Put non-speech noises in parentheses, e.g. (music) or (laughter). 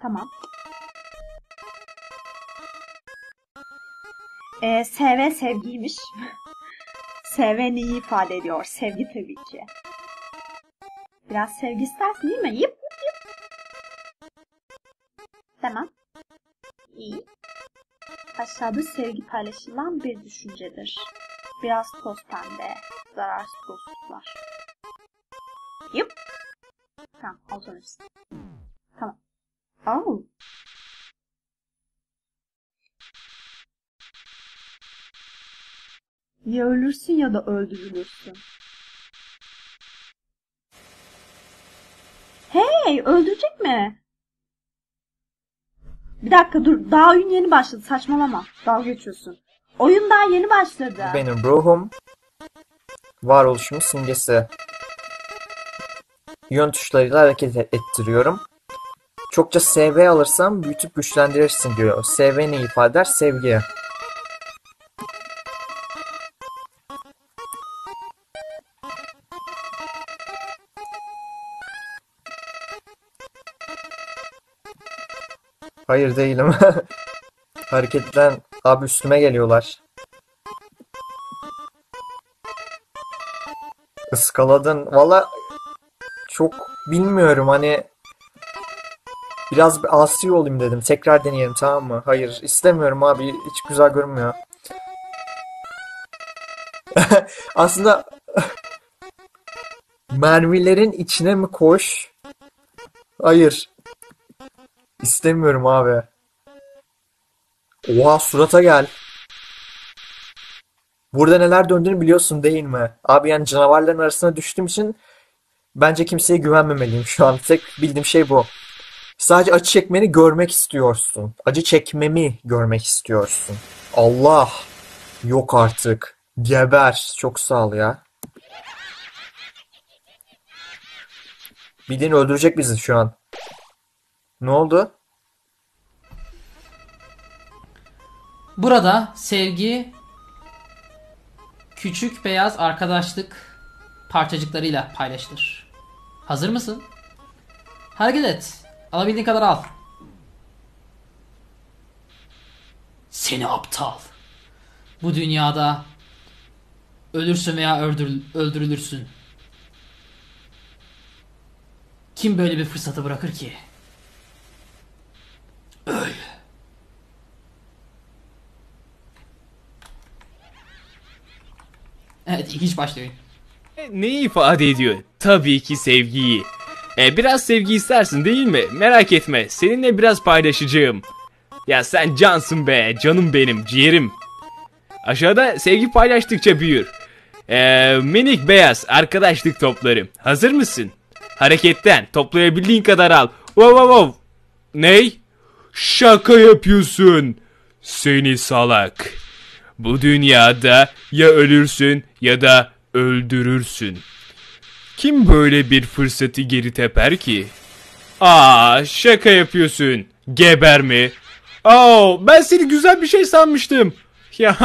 Tamam. Ee, SV sevgiymiş. (laughs) SV neyi ifade ediyor? Sevgi tabii ki. Biraz sevgi istersin değil mi? Yıp yıp yıp. Tamam. İyi. Aşağıda sevgi paylaşılan bir düşüncedir. Biraz toz pembe, zararsız dostluklar. Yıp. Tamam, alternatif. Tamam. Oh. Ya ölürsün ya da öldürülürsün. Hey, öldürecek mi? Bir dakika dur, daha oyun yeni başladı. Saçmalama. Dalga geçiyorsun. Oyun daha yeni başladı. Benim ruhum varoluşumun simgesi. Yön tuşlarıyla hareket ettiriyorum. Çokça SV alırsam büyütüp güçlendirirsin diyor. SV ne ifade eder? Sevgi. Hayır değilim. (laughs) Hareketten abi üstüme geliyorlar. Iskaladın. Valla çok bilmiyorum hani biraz bir asi olayım dedim. Tekrar deneyelim tamam mı? Hayır istemiyorum abi. Hiç güzel görünmüyor. (laughs) Aslında (laughs) mermilerin içine mi koş? Hayır. İstemiyorum abi. Oha surata gel. Burada neler döndüğünü biliyorsun değil mi? Abi yani canavarların arasına düştüğüm için bence kimseye güvenmemeliyim şu an. Tek bildiğim şey bu. Sadece acı çekmeni görmek istiyorsun. Acı çekmemi görmek istiyorsun. Allah. Yok artık. Geber. Çok sağ ol ya. Bildiğin öldürecek bizi şu an. Ne oldu? Burada sevgi küçük beyaz arkadaşlık parçacıklarıyla paylaşılır. Hazır mısın? Hareket et. Alabildiğin kadar al. Seni aptal. Bu dünyada ölürsün veya öldürül- öldürülürsün. Kim böyle bir fırsatı bırakır ki? Evet ilginç başlıyor. Neyi ifade ediyor? Tabii ki sevgiyi. E, biraz sevgi istersin değil mi? Merak etme, seninle biraz paylaşacağım. Ya sen cansın be, canım benim, ciğerim. Aşağıda sevgi paylaştıkça büyür. E, minik beyaz arkadaşlık toplarım. Hazır mısın? Hareketten toplayabildiğin kadar al. Wow wow wow. Ney? Şaka yapıyorsun. Seni salak. Bu dünyada ya ölürsün ya da öldürürsün. Kim böyle bir fırsatı geri teper ki? Aa şaka yapıyorsun. Geber mi? Aa ben seni güzel bir şey sanmıştım. (laughs) Ya